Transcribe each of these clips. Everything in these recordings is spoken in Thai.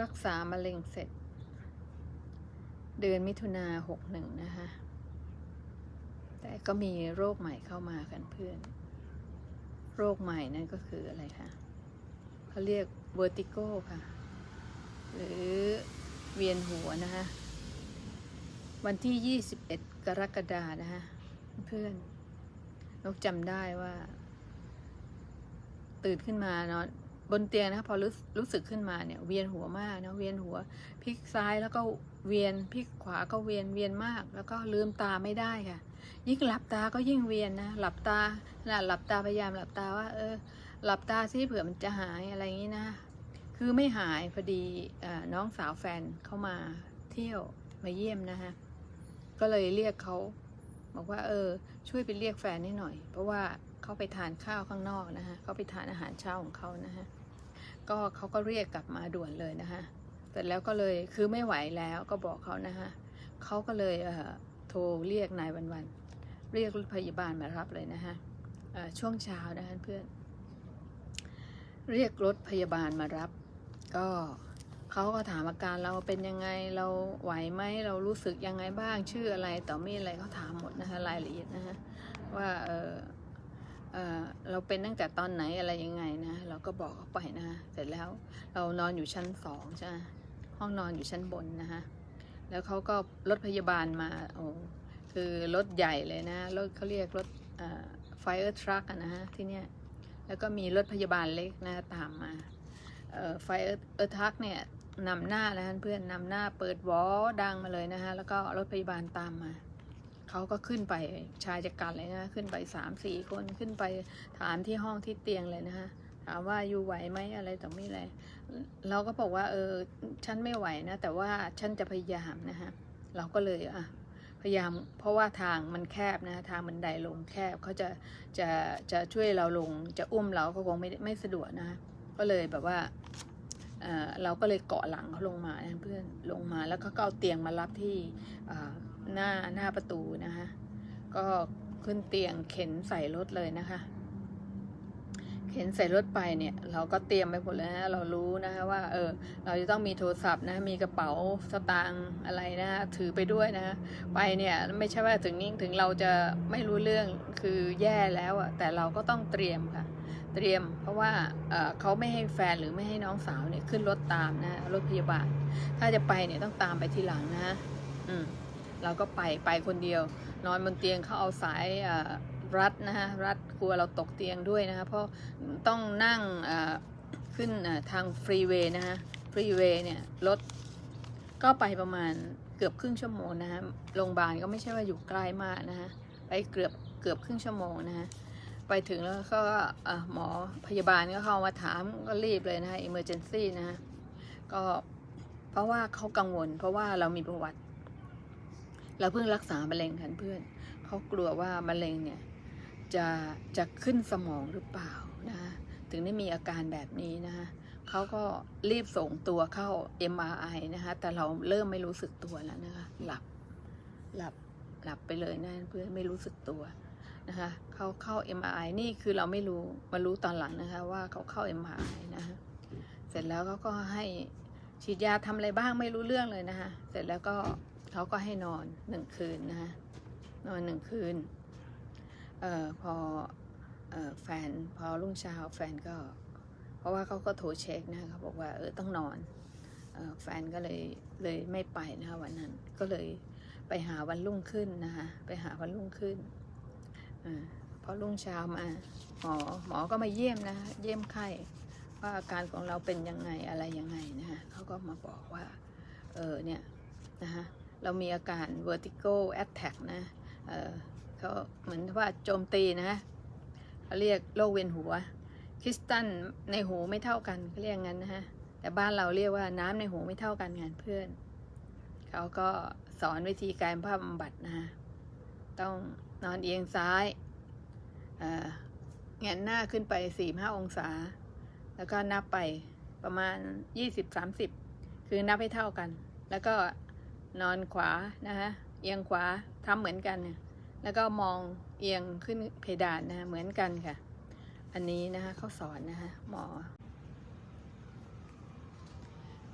รักษามะเร็งเสร็จ เดือนมิถุนาหกหนึ่งนะคะ แต่ก็มีโรคใหม่เข้ามากันเพื่อน โรคใหม่นั่นก็คืออะไรคะเขาเรียก vertigo ค่ะ หรือเวียนหัวนะคะ วันที่ 21 กรกฎานะคะเพื่อนนกจำได้ว่า ตื่นขึ้นมาเนาะ บนเตียงนะพอรู้รู้สึกขึ้นมาเนี่ยเวียนหัวมากนะเวียนหัวพลิกซ้ายแล้วก็เวียนพลิกขวาก็เวียนเวียนมาก แล้วก็ลืมตาไม่ได้ค่ะ ยิ่งหลับตาก็ยิ่งเวียนนะหลับตาขณะหลับตาพยายามหลับตาว่า เออ หลับตาซิเผื่อมันจะหายอะไรอย่างนี้นะ คือไม่หายพอดีน้องสาวแฟนเข้ามาเที่ยวมาเยี่ยมนะคะก็เลยเรียกเขาบอกว่า เออ ช่วยไปเรียกแฟนให้หน่อย เพราะว่าเขาไปทานข้าวข้างนอกนะคะเขาไปทานอาหารเช้าของเขานะคะ ก็เขาก็เรียกกลับมาด่วนเลยนะคะเสร็จแล้วก็เลยคือไม่ไหวแล้วก็บอกเขานะคะเขาก็เลยเโทรเรียกนายวันวันเรียกรถพยาบาลมารับเลยนะคะช่วงเช้านะคะเพื่อน เรียกรถพยาบาลมารับ ก็เขาก็ถามอาการเราเป็นยังไงเราไหวไหมเรารู้สึกยังไงบ้างชื่ออะไรต่อมีอะไรเขาถามหมดนะคะรายละเอียดนะคะว่าเออ เเราเป็นตั้งแต่ตอนไหนอะไรยังไงนะ เราก็บอกเขาไปนะ เสร็จแล้วเรานอนอยู่ชั้นสองใช่ไหมห้องนอนอยู่ชั้นบนนะคะแล้วเขาก็รถพยาบาลมาโอ้คือรถใหญ่เลยนะรถเขาเรียกรถไฟเออร์ทรัคนะฮะที่เนี้ยแล้วก็มีรถพยาบาลเล็กนะตามมาไฟเออร์ทักเนี่ยนำหน้านะเพื่อนนำหน้าเปิดวอดังมาเลยนะคะแล้วก็รถพยาบาลตามมา เขาก็ขึ้นไปชายจัดการเลยนะขึ้นไปสามสี่คนขึ้นไปถามที่ห้องที่เตียงเลยนะคะถามว่าอยู่ไหวไหมอะไรต่อไม่อะไรเราก็บอกว่า เออฉันไม่ไหวนะ แต่ว่าฉันจะพยายามนะคะเราก็เลยอะพยายามเพราะว่าทางมันแคบนะทางบันไดลงแคบเขาจะจะจะช่วยเราลงจะอุ้มเราก็คงไม่ไม่สะดวกนะก็เลยแบบว่าเออเราก็เลยเกาะหลังเขาลงมาเพื่อนลงมาแล้วก็เอาเตียงมารับที่อ่า หน้าหน้าประตูนะคะ ก็ขึ้นเตียงเข็นใส่รถเลยนะคะ เข็นใส่รถไปเนี่ย เราก็เตรียมไปหมดแล้วนะเรารู้นะคะว่า เออ เราจะต้องมีโทรศัพท์นะ มีกระเป๋าสตางค์อะไรนะถือไปด้วยนะ ไปเนี่ยไม่ใช่ว่าถึงนี้ถึงเราจะไม่รู้เรื่องคือแย่แล้วอะแต่เราก็ต้องเตรียมค่ะเตรียมเพราะว่าเออเขาไม่ให้แฟนหรือไม่ให้น้องสาวเนี่ยขึ้นรถตามนะรถพยาบาล ถ้าจะไปเนี่ยต้องตามไปทีหลังนะอืม เราก็ไปไปคนเดียว นอนบนเตียงเขาเอาสายรัดนะฮะรัดกลัวเราตกเตียงด้วยนะคะเพราะต้องนั่งขึ้นทางฟรีเวย์นะฮะฟรีเวย์เนี่ยรถก็ไปประมาณเกือบครึ่งชั่วโมงนะฮะโรงพยาบาลก็ไม่ใช่ว่าอยู่ใกล้มากนะฮะไปเกือบเกือบครึ่งชั่วโมงนะฮะไปถึงแล้วก็หมอพยาบาลก็เข้ามาถามก็รีบเลยนะฮะ emergency นะฮะก็เพราะว่าเขากังวล เพราะว่าเรามีประวัติ เราเพิ่งรักษามะเร็งกันเพื่อน เขากลัวว่ามะเร็งเนี่ยจะจะขึ้นสมองหรือเปล่านะคะถึงได้มีอาการแบบนี้นะคะเขาก็รีบส่งตัวเข้า MRI นะคะแต่เราเริ่มไม่รู้สึกตัวแล้วนะคะหลับหลับหลับไปเลยนะเพื่อนไม่รู้สึกตัวนะคะเขาเข้า MRI นี่คือเราไม่รู้มารู้ตอนหลังนะคะว่าเขาเข้า MRI นะคะเสร็จแล้วเขาก็ให้ฉีดยาทำอะไรบ้างไม่รู้เรื่องเลยนะคะเสร็จแล้วก็ เขาก็ให้นอนหนึ่งคืนนะคะนอนหนึ่งคืนเอ่อพอเอ่อแฟนพอรุ่งเช้าแฟนก็ เพราะว่าเขาก็โทรเช็คนะเขาบอกว่าเออต้องนอนเออแฟนก็เลยเลยไม่ไปนะคะวันนั้นก็เลยไปหาวันรุ่งขึ้นนะคะไปหาวันรุ่งขึ้นอพอรุ่งเช้ามาหมอหมอก็มาเยี่ยมนะคะเยี่ยมไข้ว่าอาการของเราเป็นยังไงอะไรยังไงนะคะเขาก็มาบอกว่าเออเนี่ยนะคะ เรามีอาการ vertigo attack นะเออเขาเหมือนว่าโจมตีนะเขาเรียกโรคเวียนหัว คริสตัลในหูไม่เท่ากันเขาเรียกงั้นนะฮะ แต่บ้านเราเรียกว่าน้ำในหูไม่เท่ากันงานเพื่อน เขาก็สอนวิธีการภาพบำบัดนะฮะ ต้องนอนเอียงซ้ายเงนหน้าขึ้นไปสี่ห้าองศา แล้วก็นับไปประมาณยี่สิบสามสิบคือนับให้เท่ากัน แล้วก็ นอนขวานะคะเอียงขวาทำเหมือนกันเนี่ยแล้วก็มองเอียงขึ้นเพดานนะคะเหมือนกันค่ะ อันนี้นะคะเขาสอนนะคะหมอ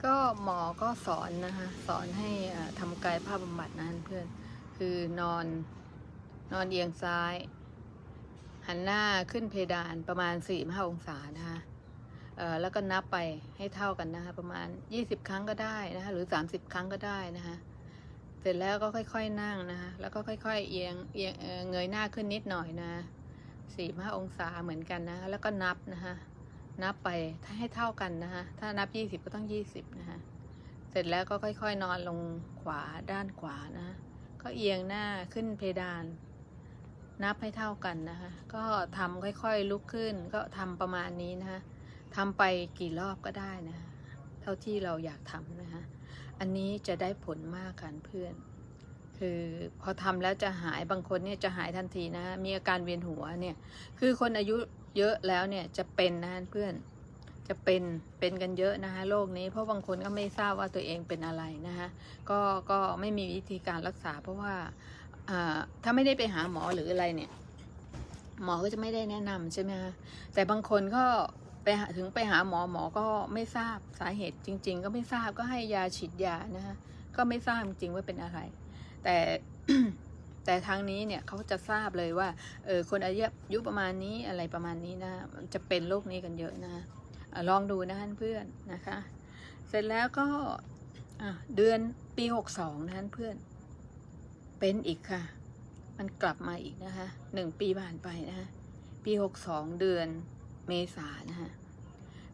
ก็หมอก็สอนนะคะสอนให้อ่าทำกายภาพบำบัดนะเพื่อนคือนอนนอนเอียงซ้าย หันหน้าขึ้นเพดานประมาณ4ี่ห้าองศานะคะเอ่อแล้วก็นับไปให้เท่ากันนะคะประมาณ 20 ครั้งก็ได้นะคะหรือ 30 ครั้งก็ได้นะคะ เสร็จแล้วก็ค่อยๆนั่งนะคะแล้วก็ค่อยๆเอียงเอียงเงยหน้าขึ้นนิดหน่อยนะสี่ห้าองศาเหมือนกันนะแล้วก็นับนะคะนับไปถ้าให้เท่ากันนะคะถ้านับ20ก็ต้อง20นะคะเสร็จแล้วก็ค่อยๆ นอนลงขวาด้านขวานะก็เอียงหน้าขึ้นเพดาน นับให้เท่ากันนะคะก็ทำค่อยๆลุกขึ้น ก็ทำประมาณนี้นะคะทำไปกี่รอบก็ได้นะคะเท่าที่เราอยากทำนะคะ อันนี้จะได้ผลมากค่ะเพื่อน คือพอทำแล้วจะหายบางคนเนี่ยจะหายทันทีนะมีอาการเวียนหัวเนี่ย คือคนอายุเยอะแล้วเนี่ยจะเป็นนะเพื่อน จะเป็นเป็นกันเยอะนะคะโรคนี้ เพราะบางคนก็ไม่ทราบว่าตัวเองเป็นอะไรนะคะก็ก็ไม่มีวิธีการรักษา เพราะว่าอ่าถ้าไม่ได้ไปหาหมอหรืออะไรเนี่ย หมอก็จะไม่ได้แนะนำใช่ไหมคะแต่บางคนก็ ไปถึงไปหาหมอหมอก็ไม่ทราบสาเหตุจริง ๆ ก็ไม่ทราบก็ให้ยาฉีดยานะคะก็ไม่ทราบจริงๆว่าเป็นอะไร แต่แต่ทางนี้เนี่ยเขาจะทราบเลยว่าเออคนอายุประมาณนี้อะไรประมาณนี้นะจะเป็นโรคนี้กันเยอะนะะลองดูนะเพื่อนนะคะ เสร็จแล้วก็เดือนปีหกสองนะเพื่อน เป็นอีกค่ะ มันกลับมาอีกนะคะหนึ่งปีผ่านไปนะคะปีหกสองเดือน เมษานะคะ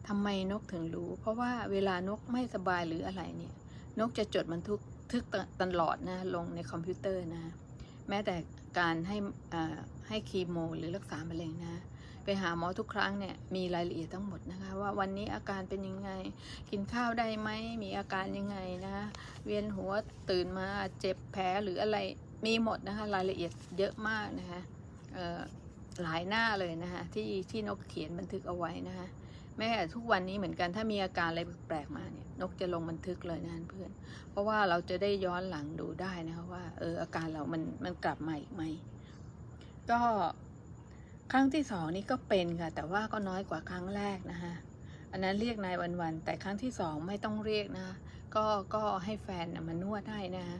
ทำไมนกถึงรู้ เพราะว่าเวลานกไม่สบายหรืออะไรเนี่ย นกจะจดบันทึกทึกตลอดนะลงในคอมพิวเตอร์นะ แม้แต่การให้ให้คีโม หรือรักษามะเร็งนะ ไปหาหมอทุกครั้งเนี่ยมีรายละเอียดทั้งหมดนะคะ ว่าวันนี้อาการเป็นยังไง กินข้าวได้ไหมมีอาการยังไงนะเวียนหัวตื่นมาเจ็บแผลหรืออะไรมีหมดนะคะ รายละเอียดเยอะมากนะคะ หลายหน้าเลยนะคะที่ที่นกเขียนบันทึกเอาไว้นะคะแม่ทุกวันนี้เหมือนกันถ้ามีอาการอะไรแปลกมาเนี่ยนกจะลงบันทึกเลยนะเพื่อน เพราะว่าเราจะได้ย้อนหลังดูได้นะคะว่าเอออาการเรามันมันกลับมาอีกไหมก็ครั้งที่สองนี่ก็เป็นค่ะ แต่ว่าก็น้อยกว่าครั้งแรกนะคะอันนั้นเรียกนายวันๆแต่ครั้งที่สองไม่ต้องเรียกนะคะก็ก็ให้แฟนน่ะมานวดให้นะคะ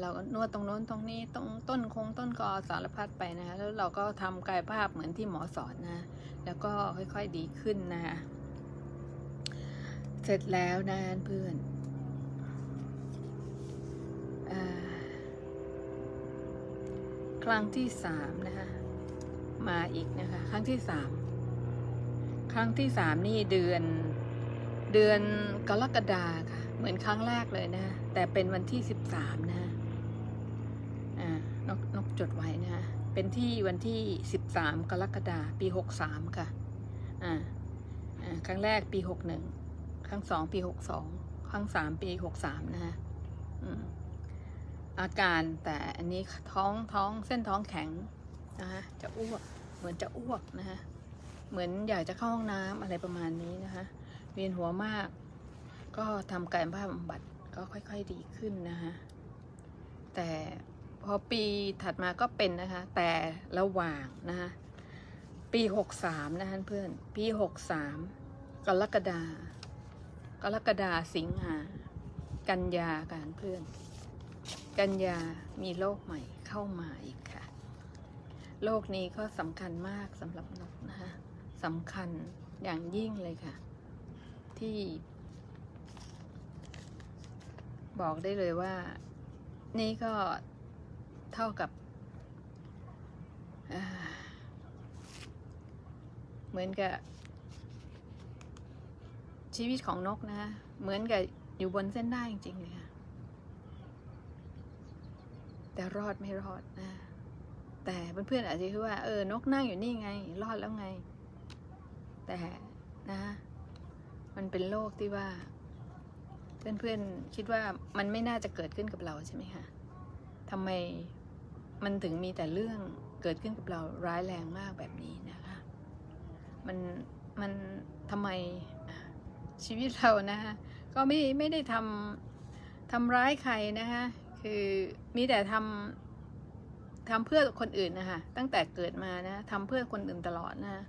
เรานวดตรงโน้นตรงนี้ตรงต้นคงต้นกอสารพัดไปนะคะแล้วเราก็ทำกายภาพเหมือนที่หมอสอนนะแล้วก็ค่อยๆดีขึ้นนะคะเสร็จแล้วนะเพื่อนอครั้งที่สามนะคะมาอีกนะคะ ครั้งที่สามครั้งที่สามนี่เดือน เดือนกรกฎาค่ะ เหมือนครั้งแรกเลยนะ แต่เป็นวันที่สิบสามนะอ่านกนกจดไว้นะ เป็นที่วันที่สิบสามกรกฎาปีหกสามค่ะอ่าอ่าครั้งแรกปีหกหนึ่งครั้งสองปีหกสองครั้งสามปีหกสามนะฮะอาการแต่อันนี้ท้องท้องเส้นท้องแข็งนะคะจะอ้วกเหมือนจะอ้วกนะคะเหมือนอยากจะเข้าห้องน้ำอะไรประมาณนี้นะคะเวียนหัวมาก ก็ทำกายภาพบำบัดก็ค่อย ๆดีขึ้นนะคะแต่พอปีถัดมาก็เป็นนะคะ แต่ระหว่างนะคะปีหกสามนะคะเพื่อนปีหกสามกรกฎากรกฎาสิงหา กันยาการเพื่อน กันยามีโรคใหม่เข้ามาอีกค่ะโรคนี้ก็สำคัญมากสำหรับนกนะคะสำคัญอย่างยิ่งเลยค่ะ ที่ บอกได้เลยว่า นี่ก็เท่ากับ เหมือนกับ ชีวิตของนกนะเหมือนกับอยู่บนเส้นได้จริงๆเลยค่ะแต่รอดไม่รอดนะแต่เพื่อนๆอาจจะคิดว่าเออนกนั่งอยู่นี่ไง รอดแล้วไง แต่นะ มันเป็นโรคที่ว่า เพื่อนๆคิดว่ามันไม่น่าจะเกิดขึ้นกับเราใช่ไหมคะทำไมมันถึงมีแต่เรื่องเกิดขึ้นกับเราร้ายแรงมากแบบนี้นะคะ มันมันทำไมชีวิตเรานะคะก็ไม่ไม่ได้ทำทำร้ายใครนะคะคือมีแต่ทำทำเพื่อคนอื่นนะคะตั้งแต่เกิดมานะทำเพื่อคนอื่นตลอดนะ